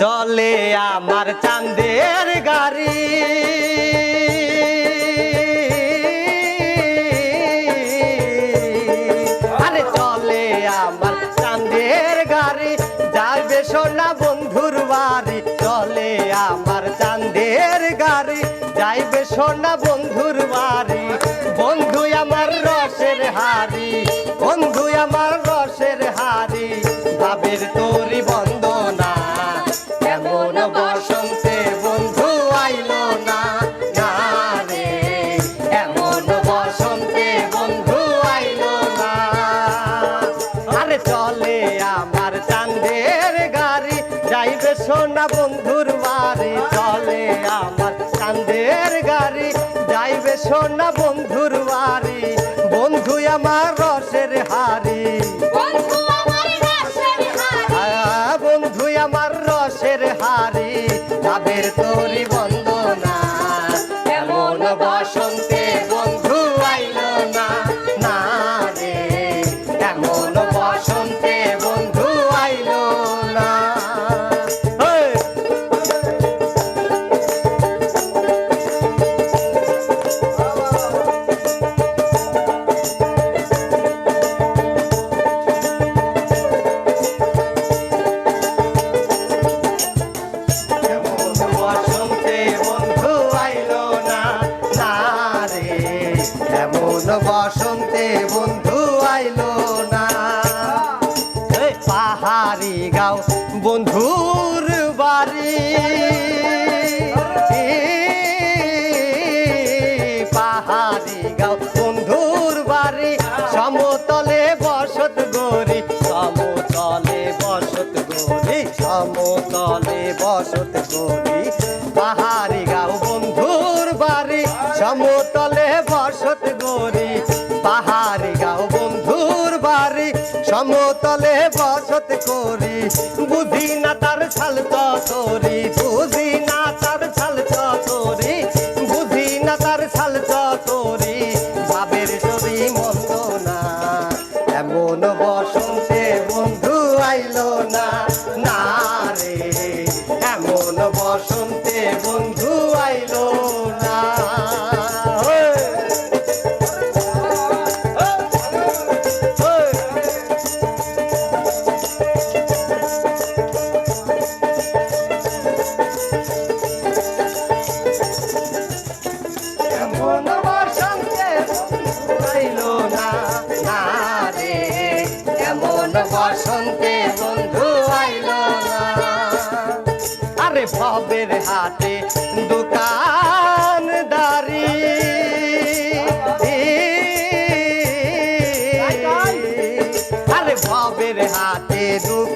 চলে আমার চাঁদের গাড়ি। আরে চলে আমার চাঁদের গাড়ি যাবে সোনা বন্ধুর বাড়ি। চলে আমার চাঁদের গাড়ি, যাইবে সোনা বন্ধুর বাড়ি। বন্ধু আমার রসের হারি বন্ধু আমার রসের হারি ভাবের তোরি যাইবে সোনা বন্ধুর বাড়ি? বন্ধু আমার রসের হারি বন্ধু আমার রসের হাড়ি। আ, বন্ধু আমার রসের হারি তাদের তোরি পাহাড়ি গাও বন্ধুর বাড়ি। পাহাড়ি গাও বন্ধুর বাড়ি। সমতলে বসত গরি, সমতলে বসত গরি, সমতলে বসত গরি। পাহাড়ি গাও বন্ধুর বাড়ি, সমতলে বসত গরি। করি, বুঝি না তার ছাল চরি বুঝি না তার ছাল চরি বুঝি না তার ছাল চরি ভাবের চরি মন্দ না, এমন বসন্তে বন্ধু আইলো না না রে, এমন বসন্তে বন্ধু ভবের হাতে দোকানদারি। আরে ভবের হাতে দোকানদারি।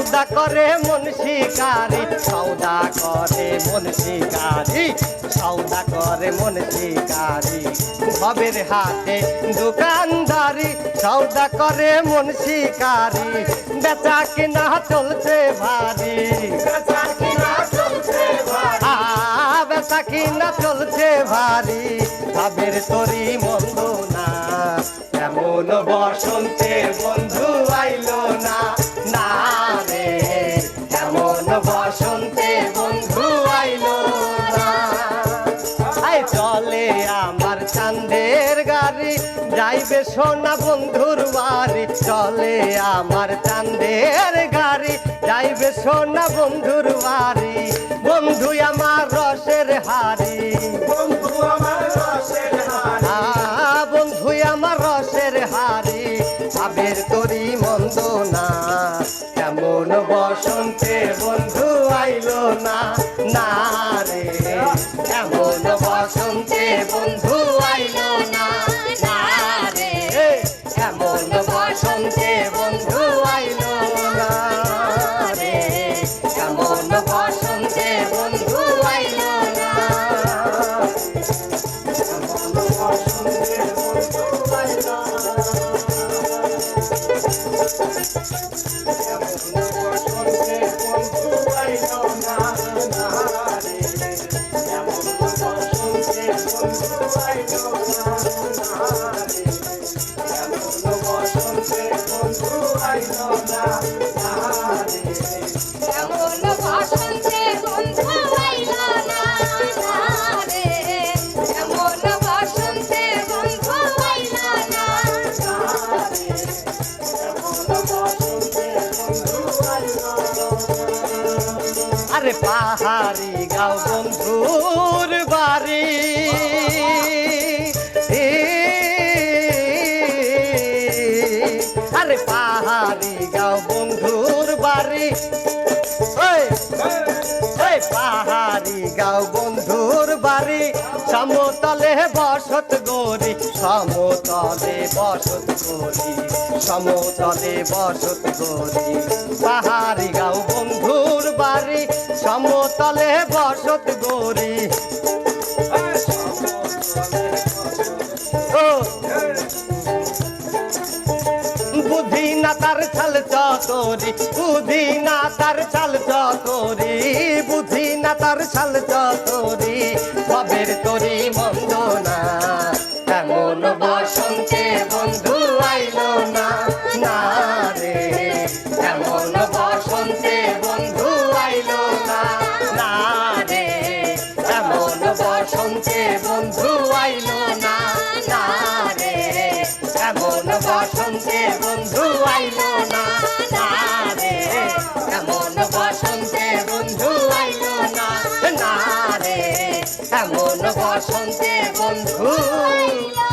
সৌদা করে মন শিকারি সৌদা করে মন শিকারি সৌদা করে মন শিকারি। ভবের হাতে দোকানদারি সৌদা করে মন শিকারি। বেচা কিনা চলছে ভারী। বেচা কিনা চলছে ভারী। বেচা কিনা চলছে ভারী। ভাবের তরি মন্দ না এমন বসন্তে বন্ধু আইলো না। না বসন্তে বন্ধু আইলো না। আয় চলে আমার চাঁদের গাড়ি যাইবে সোনা বন্ধুর বাড়ি। চলে আমার চাঁদের গাড়ি যাইবে সোনা বন্ধুর বাড়ি। বন্ধু আমার রসের হারি বন্ধু আমার রসের হাড়ি। আ, বন্ধু আমার রসের হারি ভাবের তরি মন্দ না। কেমন বসন্তে বন্ধু আইলো না রে। কেমন বসন্তে বন্ধু আইলো না। বন্ধু এমন আরে পাহাড়ি গাও বন্ধুর বাড়ি। আরে পাহাড়ি গাও বন্ধুর বাড়ি। পাহাড়ি গাও বন্ধুর বাড়ি। সমতলে বসত গরি, সমতলে বসত গরি, সমতলে বসত গরি। পাহাড়ি গাও সমতলে বসত গরি। বুদ্ধি না তার চাল চতরি বুদ্ধি না তার চাল চতরি বুদ্ধি না তার চাল চতরি বসন্তে বন্ধু আইলো না না রে। এমন বসন্তে বন্ধু আইলো না না রে। এমন বসন্তে বন্ধু আইলো না না রে। এমন বসন্তে বন্ধু আইল